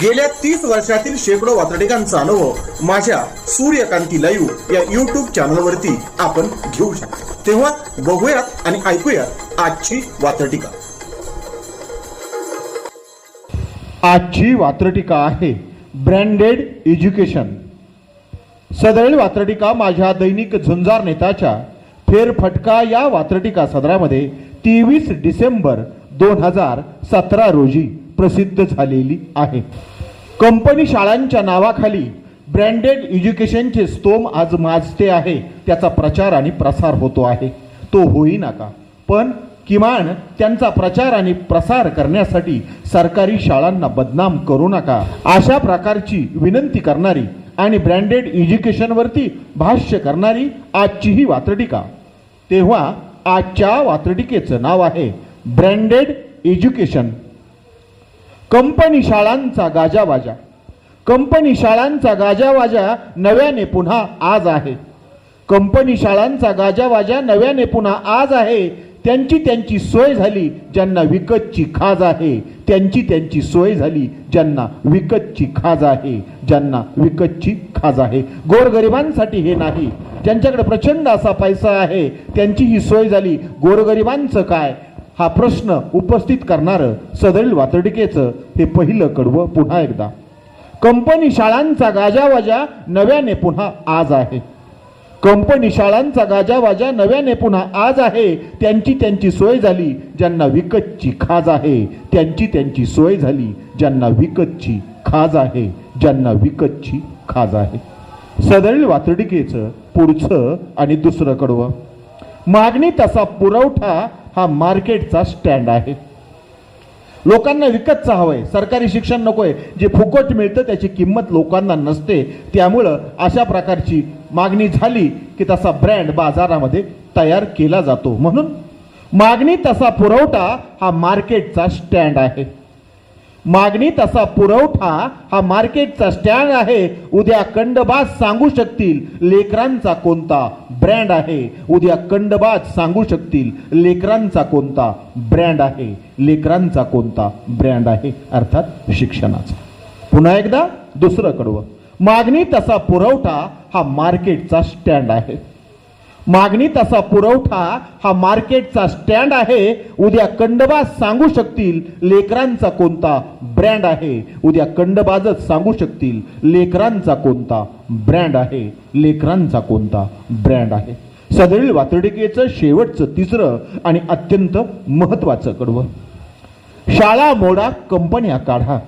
गेल्या तीस वर्षातील शेकडो वातडिकांचा अनुभव माझ्या सूर्यकांती लाईव्ह या युट्यूब चॅनलवरती आपण घेऊ शकतो. तेव्हा बघूयात आणि ऐकूयात आजची वातडिका आजची वात्रटिका आहे ब्रँडेड एज्युकेशन. सदरील वात्रटिका माझ्या दैनिक झुंजार नेताच्या फेरफटका या वात्रटिका सदरामध्ये तेवीस डिसेंबर दोन हजार सतरा रोजी. प्रसिद्ध झालेली आहे. कंपनी शाळांच्या नावाखाली ब्रँडेड एज्युकेशनचे स्तोम आज माजते आहे. त्याचा प्रचार आणि प्रसार होतो आहे. तो होई नका. पण किमान त्यांचा प्रचार आणि प्रसार करण्यासाठी सरकारी शाळांना बदनाम करू नका. अशा प्रकारची विनंती करणारी आणि ब्रँडेड एज्युकेशनवरती भाष्य करणारी आजची ही वात्रटिका. तेव्हा आजच्या वात्रटिकेचं नाव आहे ब्रँडेड एज्युकेशन. कंपनी शाळांचा गाजावाजा. कंपनी शाळांचा गाजावाजा नव्याने पुन्हा आज आहे. कंपनी शाळांचा गाजावाजा नव्याने पुन्हा आज आहे. त्यांची त्यांची सोय झाली ज्यांना विकतची खाज आहे. त्यांची त्यांची सोय झाली ज्यांना विकतची खाज आहे. ज्यांना विकतची खाज आहे. गोरगरिबांसाठी हे नाही. ज्यांच्याकडे प्रचंड असा पैसा आहे त्यांची ही सोय झाली. गोरगरिबांचं काय? हा प्रश्न उपस्थित करणारं सदरील वातडिकेचं हे पहिलं कडवं पुन्हा एकदा. कंपनी शाळांचा गाजावाजा नव्याने पुन्हा आज आहे. कंपनी शाळांचा गाजावाजा नव्याने पुन्हा आज आहे. त्यांची त्यांची सोय झाली ज्यांना विकतची खाज आहे. त्यांची त्यांची सोय झाली ज्यांना विकतची खाज आहे. ज्यांना विकतची खाज आहे. सदरील वातडिकेचं पुढचं आणि दुसरं कडवं. मागणी तसा पुरवठा हा मार्केटचा स्टँड आहे. लोकांना विकतचं हवंय. सरकारी शिक्षण नकोय. जे फुकट मिळतं त्याची किंमत लोकांना नसते. त्यामुळं अशा प्रकारची मागणी झाली की तसा ब्रँड बाजारामध्ये तयार केला जातो. म्हणून मागणी तसा पुरवठा हा मार्केटचा स्टँड आहे. मागणी तसा पुरवठा हा मार्केटचा स्टँड आहे. उद्या कंडबाज सांगू शकतील लेकरांचा कोणता ब्रँड आहे? उद्या कंडबाज सांगू शकतील लेकरांचा कोणता ब्रँड आहे? लेकरांचा कोणता ब्रँड आहे? अर्थात शिक्षणाचा. पुन्हा एकदा दुसरं कडवं. मागणी तसा पुरवठा हा मार्केटचा स्टँड आहे. मागणी तसा पुरवठा हा मार्केटचा स्टँड आहे. उद्या कंडबा सांगू शकतील लेकरांचा कोणता ब्रँड आहे. उद्या कंडबाजच सांगू शकतील लेकरांचा कोणता ब्रँड आहे. लेकरांचा कोणता ब्रँड आहे. सदरील वातडिकेचं शेवटचं तिसरं आणि अत्यंत महत्वाचं कडवं. शाळा मोडा कंपन्या काढा.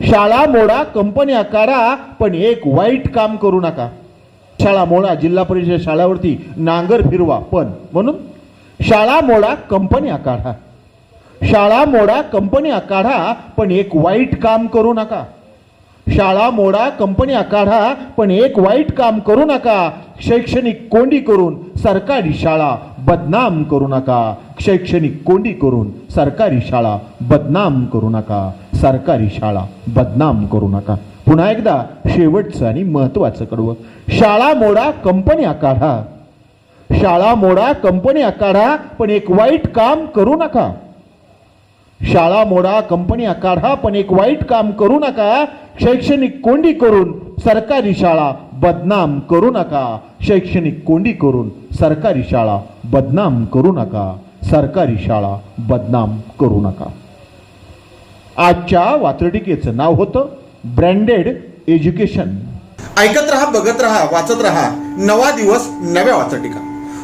शाळा मोडा कंपन्या काढा पण एक वाईट काम करू नका. शाळा मोडा जिल्हा परिषद शाळावरती नांगर फिरवा. पण म्हणून शाळा मोडा कंपन्या काढा शाळा मोडा कंपन्या काढा पण एक वाईट काम करू नका. शाळा मोडा कंपन्या काढा पण एक वाईट काम करू नका. शैक्षणिक कोंडी करून सरकारी शाळा बदनाम करू नका. शैक्षणिक कोंडी करून सरकारी शाळा बदनाम करू नका. सरकारी शाळा बदनाम करू नका. पुन्हा एकदा शेवटचं आणि महत्वाचं कडवं. शाळा मोडा कंपन्या काढा शाळा मोडा कंपन्या काढा पण एक वाईट काम करू नका. शाळा मोडा कंपन्या काढा पण एक वाईट काम करू नका. शैक्षणिक कोंडी करून सरकारी शाळा बदनाम करू नका. शैक्षणिक कोंडी करून सरकारी शाळा बदनाम करू नका. सरकारी शाळा बदनाम करू नका. आजच्या वात्रटिकेचं नाव होतं ब्रँडेड एज्युकेशन. ऐकत रहा बघत रहा वाचत रहा. नवा दिवस नव्या वाचटिका.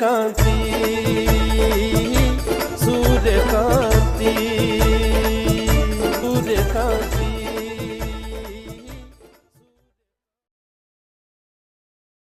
कांसी